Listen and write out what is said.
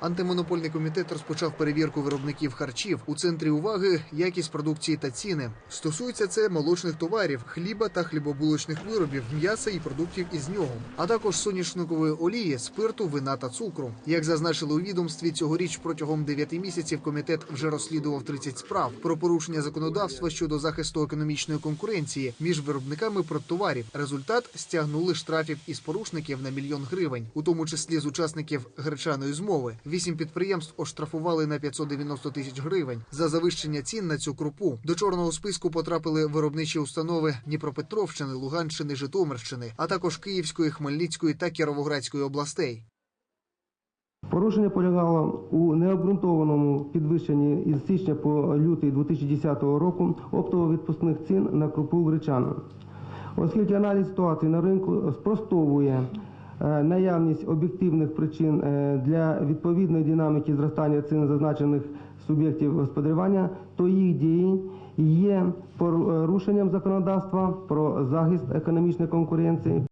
Антимонопольний комітет розпочав перевірку виробників харчів. У центрі уваги якість продукції та ціни. Стосується це молочних товарів, хліба та хлібобулочних виробів, м'яса і продуктів із нього, а також соняшникової олії, спирту, вина та цукру. Як зазначили у відомстві, цьогоріч протягом 9 місяців комітет вже розслідував 30 справ про порушення законодавства щодо захисту економічної конкуренції між виробниками продтоварів. Результат стягнули штрафів із порушників на мільйон гривень, у тому числі з учасників гречаної змови. Вісім підприємств оштрафували на 590 тисяч гривень за завищення цін на цю крупу. До чорного списку потрапили виробничі установи Дніпропетровщини, Луганщини, Житомирщини, а також Київської, Хмельницької та Кіровоградської областей. Порушення полягало у необґрунтованому підвищенні із січня по лютий 2010 року оптово-відпускних цін на крупу гречану. Оскільки аналіз ситуації на ринку спростовує наявність об'єктивних причин е, для відповідної динаміки зростання цін зазначених суб'єктів господарювання, то їх дії є порушенням законодавства про захист економічної конкуренції.